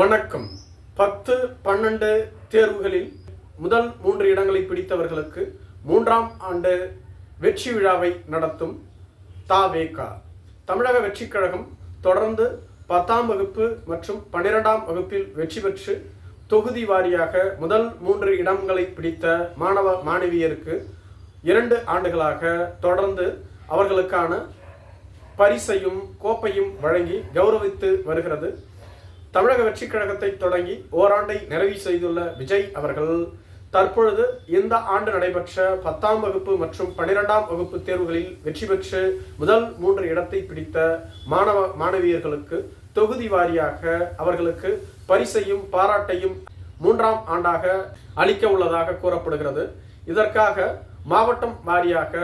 வணக்கம். பத்து பன்னெண்டு தேர்வுகளில் முதல் மூன்று இடங்களை பிடித்தவர்களுக்கு மூன்றாம் ஆண்டு வெற்றி விழாவை நடத்தும் தாவேகா தமிழக வெற்றிக் கழகம் தொடர்ந்து பத்தாம் வகுப்பு மற்றும் பன்னிரெண்டாம் வகுப்பில் வெற்றி பெற்று தொகுதி வாரியாக முதல் மூன்று இடங்களை பிடித்த மாணவ மாணவியருக்கு இரண்டு ஆண்டுகளாக தொடர்ந்து அவர்களுக்கான பரிசையும் கோப்பையும் வழங்கி கௌரவித்து வருகிறது. தமிழக வெற்றிக் கழகத்தை தொடங்கி ஓராண்டை நிறைவு செய்துள்ள விஜய் அவர்கள் தற்பொழுது இந்த ஆண்டு நடைபெற்ற பத்தாம் வகுப்பு மற்றும் பனிரெண்டாம் வகுப்பு தேர்வுகளில் வெற்றி பெற்று முதல் மூன்று இடத்தை பிடித்த மாணவ மாணவியர்களுக்கு தொகுதி வாரியாக அவர்களுக்கு பரிசையும் பாராட்டையும் மூன்றாம் ஆண்டாக அளிக்க உள்ளதாக கூறப்படுகிறது. இதற்காக மாவட்டம் வாரியாக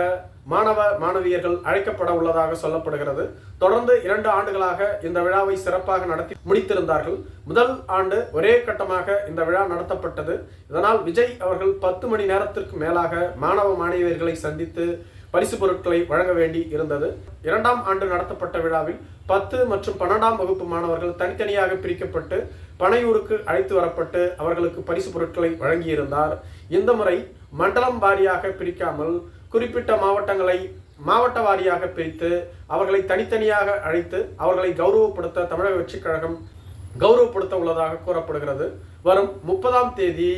மாணவ மாணவியர்கள் அழைக்கப்பட உள்ளதாக சொல்லப்படுகிறது. தொடர்ந்து இரண்டு ஆண்டுகளாக இந்த விழாவை சிறப்பாக நடத்தி முடித்திருந்தார்கள். முதல் ஆண்டு ஒரே கட்டமாக இந்த விழா நடத்தப்பட்டது. இதனால் விஜய் அவர்கள் பத்து மணி நேரத்திற்கு மேலாக மாணவ மாணவியர்களை சந்தித்து பரிசு பொருட்களை வழங்க வேண்டி இருந்தது. இரண்டாம் ஆண்டு நடத்தப்பட்ட விழாவில் பத்து மற்றும் பன்னெண்டாம் வகுப்பு மாணவர்கள் தனித்தனியாக பிரிக்கப்பட்டு பனையூருக்கு அழைத்து வரப்பட்டு அவர்களுக்கு பரிசு பொருட்களை வழங்கியிருந்தார். இந்த முறை மண்டலம் வாரியாக பிரிக்காமல் குறிப்பிட்ட மாவட்டங்களை மாவட்ட வாரியாக பிரித்து அவர்களை தனித்தனியாக அழைத்து அவர்களை கௌரவப்படுத்த தமிழக வெற்றிக் கழகம் கௌரவப்படுத்த உள்ளதாக கூறப்படுகிறது. வரும் முப்பதாம் தேதி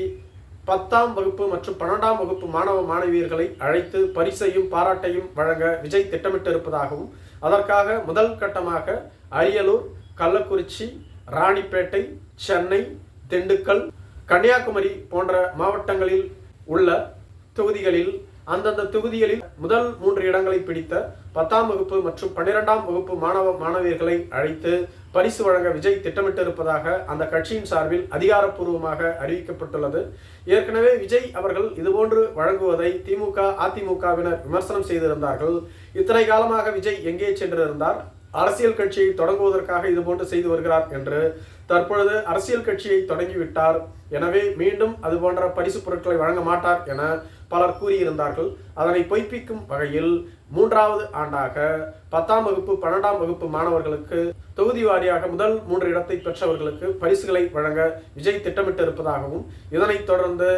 பத்தாம் வகுப்பு மற்றும் பன்னெண்டாம் வகுப்பு மாணவ மாணவியர்களை அழைத்து பரிசையும் பாராட்டையும் வழங்க விஜய் திட்டமிட்டிருப்பதாகவும் அதற்காக முதல் கட்டமாக அரியலூர் கள்ளக்குறிச்சி ராணிப்பேட்டை சென்னை திண்டுக்கல் கன்னியாகுமரி போன்ற மாவட்டங்களில் உள்ள தொகுதிகளில் அந்தந்த தொகுதிகளில் முதல் மூன்று இடங்களை பிடித்த பத்தாம் வகுப்பு மற்றும் பன்னிரெண்டாம் வகுப்பு மாணவ மாணவியர்களை அழைத்து பரிசு வழங்க விஜய் திட்டமிட்டிருப்பதாக அந்த கட்சியின் சார்பில் அதிகாரப்பூர்வமாக அறிவிக்கப்பட்டுள்ளது. ஏற்கனவே விஜய் அவர்கள் இதுபோன்று வழங்குவதை திமுக அதிமுகவினர் விமர்சனம் செய்திருந்தார்கள். இத்தனை காலமாக விஜய் எங்கே சென்றிருந்தார்? அரசியல் கட்சியை தொடங்குவதற்காக இதுபோன்று செய்து வருகிறார் என்று தற்பொழுது அரசியல் கட்சியை தொடங்கிவிட்டார். எனவே மீண்டும் அது போன்ற பரிசு பொருட்களை வழங்க மாட்டார் என பலர் கூறியிருந்தார்கள். அதனை பொய்ப்பிக்கும் வகையில் மூன்றாவது ஆண்டாக பத்தாம் வகுப்பு பன்னெண்டாம் வகுப்பு மாணவர்களுக்கு தொகுதி வாரியாக முதல் மூன்று இடத்தை பெற்றவர்களுக்கு பரிசுகளை வழங்க விஜய் திட்டமிட்டு இருப்பதாகவும் இதனைத் தொடர்ந்து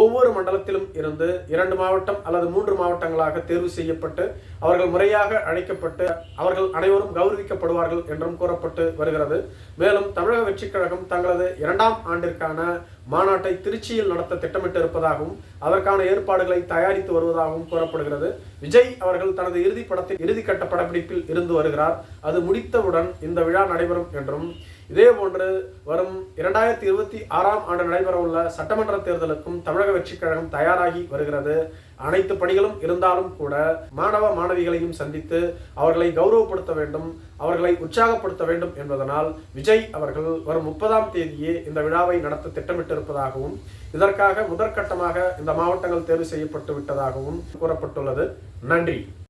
ஒவ்வொரு மண்டலத்திலும் இருந்து இரண்டு மாவட்டம் அல்லது மூன்று மாவட்டங்களாக தேர்வு செய்யப்பட்டு அவர்கள் முறையாக அழைக்கப்பட்டு அவர்கள் அனைவரும் கௌரவிக்கப்படுவார்கள் என்றும் கூறப்பட்டு வருகிறது. மேலும் தமிழக வெற்றிக் கழகம் தங்களது இரண்டாம் ஆண்டிற்கான மாநாட்டை திருச்சியில் நடத்த திட்டமிட்டு இருப்பதாகவும் அதற்கான ஏற்பாடுகளை தயாரித்து வருவதாகவும் கூறப்படுகிறது. விஜய் அவர்கள் தனது இறுதி படத்தின் இறுதிக்கட்ட படப்பிடிப்பில் இருந்து வருகிறார். அது முடித்தவுடன் இந்த விழா நடைபெறும் என்றும் இதே போன்று வரும் இரண்டாயிரத்தி இருபத்தி ஆறாம் ஆண்டு நடைபெறவுள்ள சட்டமன்ற தேர்தலுக்கும் தமிழக வெற்றிக் கழகம் தயாராகி வருகிறது. அனைத்து பணிகளும் இருந்தாலும் கூட மாணவ மாணவிகளையும் சந்தித்து அவர்களை கௌரவப்படுத்த வேண்டும் அவர்களை உற்சாகப்படுத்த வேண்டும் என்பதனால் விஜய் அவர்கள் வரும் முப்பதாம் தேதியே இந்த விழாவை நடத்த திட்டமிட்டிருப்பதாகவும் இதற்காக முதற்கட்டமாக இந்த மாவட்டங்கள் தேர்வு செய்யப்பட்டு விட்டதாகவும் கூறப்பட்டுள்ளது. நன்றி.